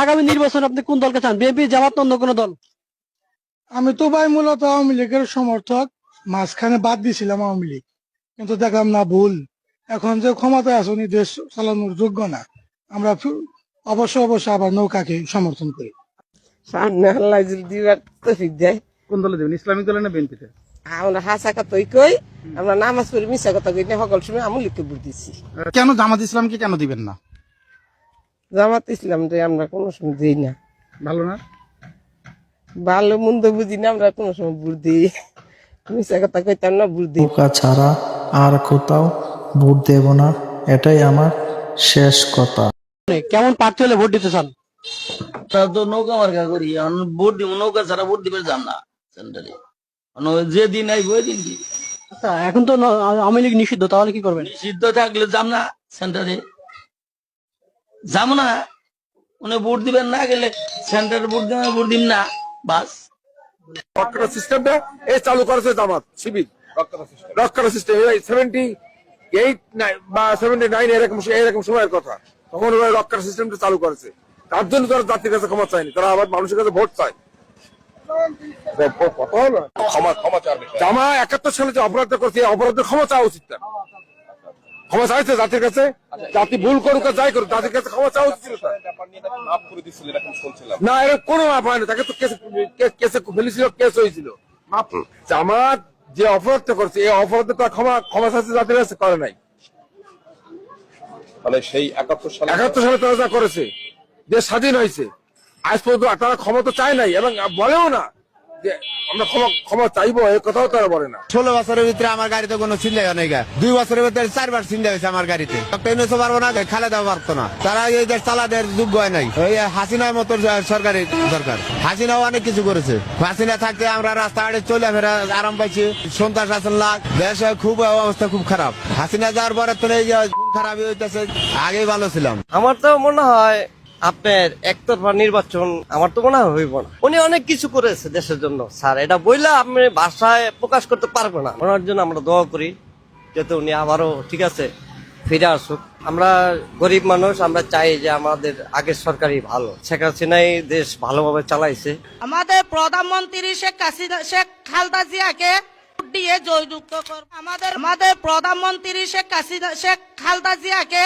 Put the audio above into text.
আগামী নির্বাচন আপনি কোন দলকে চান বিএনপি জামাত অন্য কোনো দল? আমি তো ভাই মূলত আওয়ামী লীগের সমর্থক মাঝখানে বাদ দিয়েছিলাম আওয়ামী লীগ। কিন্তু দেখলাম না ভুল। এখন যে ক্ষমতায় আছে উনি দেশ চালানোর যোগ্য না। আমরা অবশ্য অবশ্য আবার নৌকাকে সমর্থন করি। সামনে আল্লাহ যদি দিবার তৌফিক দেয়। কোন দলে দেবেন ইসলামিক দলে না বিএনপিতে আমরা হাসা কথাই কই আমরা নামাজ পড়ি মিশা কথা কই না সকল সময় আমুল লিখতে বুঝতেছি কেন জামাত ইসলামকে কেন দিবেন না? জামাত ইসলাম রে আমরা কোনো সময় দিই না। ভালো না? ভালো মন্দ বুঝি না আমরা কোনো সময় ভোট দিই। মিশা কথা কইতাম না ভোট দিই। ছাড়া আর কোথাও ভোট দেব না এটাই আমার শেষ কথা। কেমন প্রার্থী হলে ভোট দিতে চান? তারা তো নৌকা মার্কা করি ভোট দিব নৌকা ছাড়া ভোট দিবে যাম না সেন্টারে। যে দিন আইব ওই দিন কি আচ্ছা এখন তো ন- আওয়ামী লীগ নিষিদ্ধ তাহলে কি করবেন? সিদ্ধ থাকলে যাম না সেন্টারে। যাম না। উনি ভোট দিবেন না গেলে সেন্টারে ভোট দিবেন ভোট দিন না। বাস। রক্ষার সিস্টেমটা এই চালু করেছে জামাত শিবির রক্ষার সিস্টেম সেভেন্টি এইট বা সেভেন্টি নাইন এরকম এরকম সময়ের কথা। তখন ওরা রক্ষার সিস্টেমটা চালু করেছে। তার জন্য তারা জাতির কাছে ক্ষমা চায়নি তারা আবার মানুষের কাছে ভোট চায়। ক্ষমা ক্ষমা জামা একাত্তর সালে যে অপরাধ করছে এই অপরাধের ক্ষমা চাওয়া উচিত তার ক্ষমা চাইছে জাতির কাছে? জাতি ভুল করুক যাই করুক জাতির কাছে ক্ষমা চাওয়া উচিত ছিল না এর কোনো মাপ তাকে তো কেসে ফেলেছিল কেস হয়েছিল। জামাত যে অপরাধটা করছে এই অপরাধটা তার ক্ষমা ক্ষমা চাইছে জাতির কাছে করে নাই। তাহলে সেই একাত্তর সালে একাত্তর সালে তারা যা করেছে দেশ স্বাধীন হয়েছে। আজ পর্যন্ত তারা ক্ষমা তো চায় নাই এবং বলেও না যে আমরা ক্ষমা ক্ষমা চাইব এ কথাও তারা বলে না। ষোলো বছরের ভিতরে আমার গাড়িতে কোনো চিন্তা নেই দুই বছরের ভিতরে চারবার চিন্তা হয়েছে আমার গাড়িতে। টেনেছে পারব না খালেদা পারতো না। তারা এই দেশ চালাদের যোগ্য হয় নাই। ওই হাসিনার মতো সরকারি দরকার। হাসিনাও অনেক কিছু করেছে। হাসিনা থাকতে আমরা রাস্তাঘাটে চলে ফেরা আরাম পাইছি। সন্ত্রাস দেশে খুব অবস্থা খুব খারাপ। হাসিনা যাওয়ার পরে তো এই খারাপই হইতেছে। আগেই ভালো ছিলাম। আমার তো মনে হয় আপনার একতরফা নির্বাচন আমার তো মনে হইব না। উনি অনেক কিছু করেছে দেশের জন্য। স্যার, এটা বইলে আপনি ভাষায় প্রকাশ করতে পারব না। ওনার জন্য আমরা দোয়া করি, যাতে উনি আবারও ঠিক আছে, ফিরে আসুক। আমরা গরিব মানুষ, আমরা চাই যে আমাদের আগের সরকারই ভালো। শেখ হাসিনাই দেশ ভালোভাবে চালাইছে। আমাদের প্রধানমন্ত্রী শেখ হাসিনা শেখ খালদা জিয়াকে দিয়ে জয়যুক্ত করব আমাদের আমাদের প্রধানমন্ত্রী শেখ হাসিনা শেখ খালদা জিয়াকে